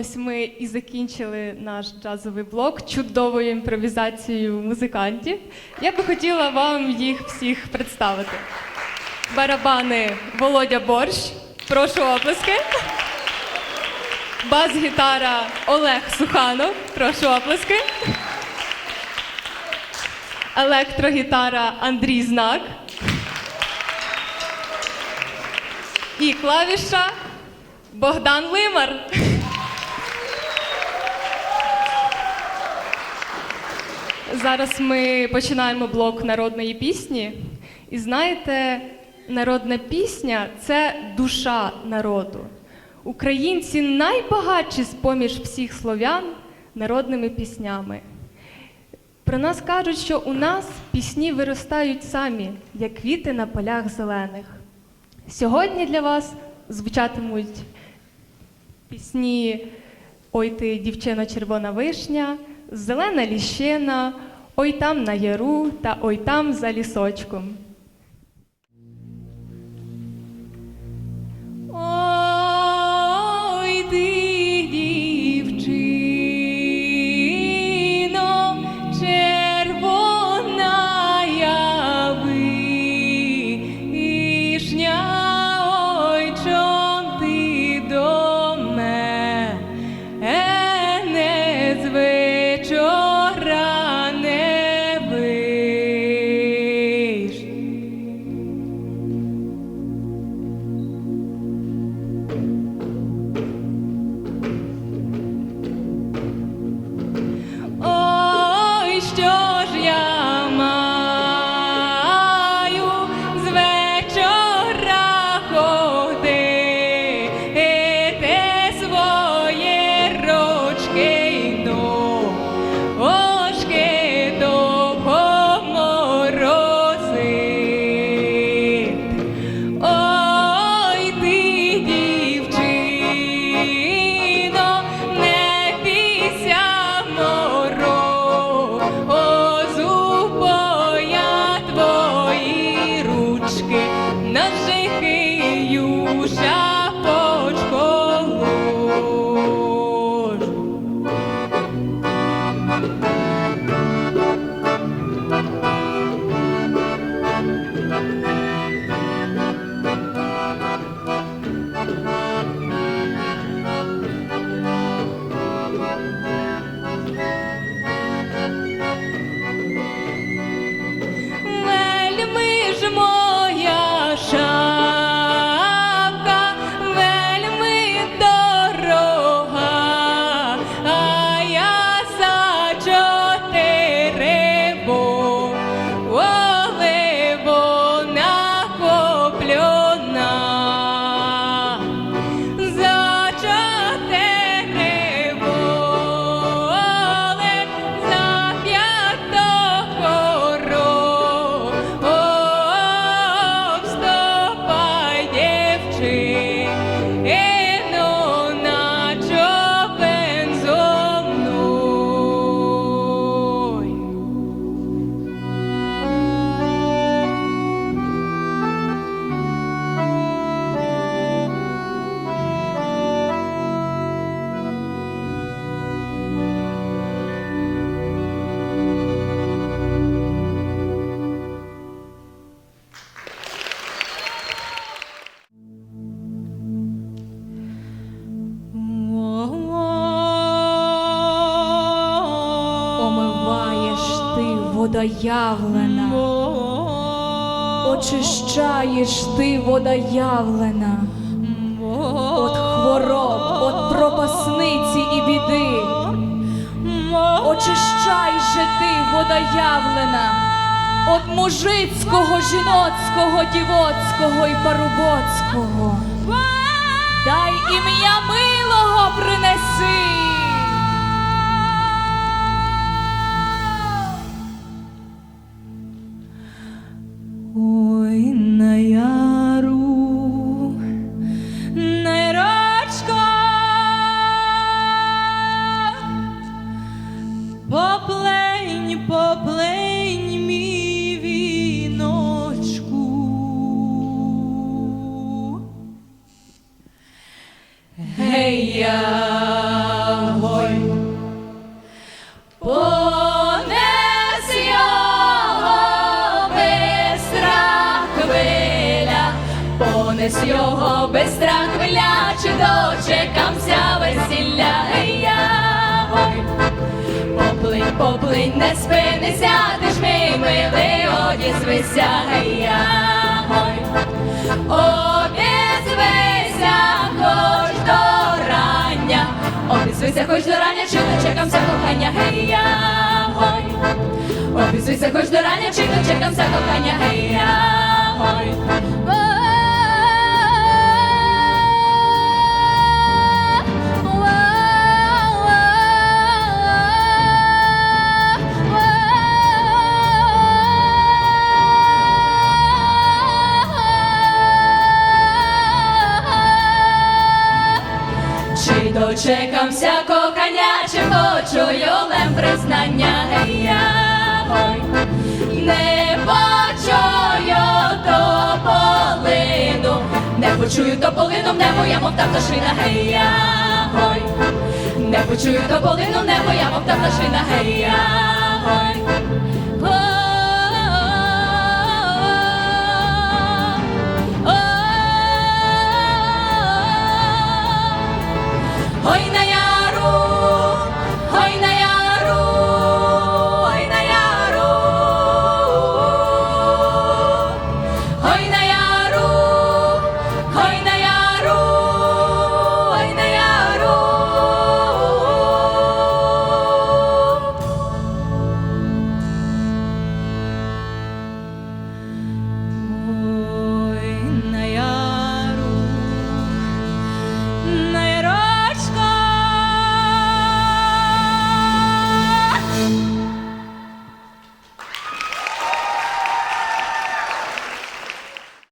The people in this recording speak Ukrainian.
Ось ми і закінчили наш джазовий блок чудовою імпровізацією музикантів. Я би хотіла вам їх всіх представити. Барабани Володя Борщ. Прошу оплески. Бас-гітара Олег Суханов. Прошу оплески. Електрогітара Андрій Знак. І клавіша Богдан Лимар. Зараз ми починаємо блок народної пісні. І знаєте, народна пісня це душа народу. Українці найбагатші з поміж всіх слов'ян народними піснями. Про нас кажуть, що у нас пісні виростають самі, як квіти на полях зелених. Сьогодні для вас звучатимуть пісні Ой ти, дівчино, червона вишня, Зелена ліщина, Ой там на яру та Ой там за лісочком. Водоявлена, очищаєш ти водоявлена, от хвороб, от пропасниці і біди. Очищай же ти водоявлена, от мужицького, жіноцького, дівоцького і парубоцького. Дай ім'я милого принеси. Яру, на поплень, поплень, мій віночку. Гей я, Десь його без страх хвиля, чи дочекамся весілля, Гей-я, ой. Поплинь, поплинь, не спинися, ти ж мій милий, одізвися, гей-я, ой. Обізвися хоч до рання, обізвися хоч до рання, чи дочекамся кохання, гей-я, ой. Обізвися хоч до рання, чи дочекамся кохання, гей-я, ой. чую признання я ой, не бачую тополину, не почую тополину, не я мов та пташина, гей ой, не почую тополину, не я мов та пташина, гей ой. Ой, на яру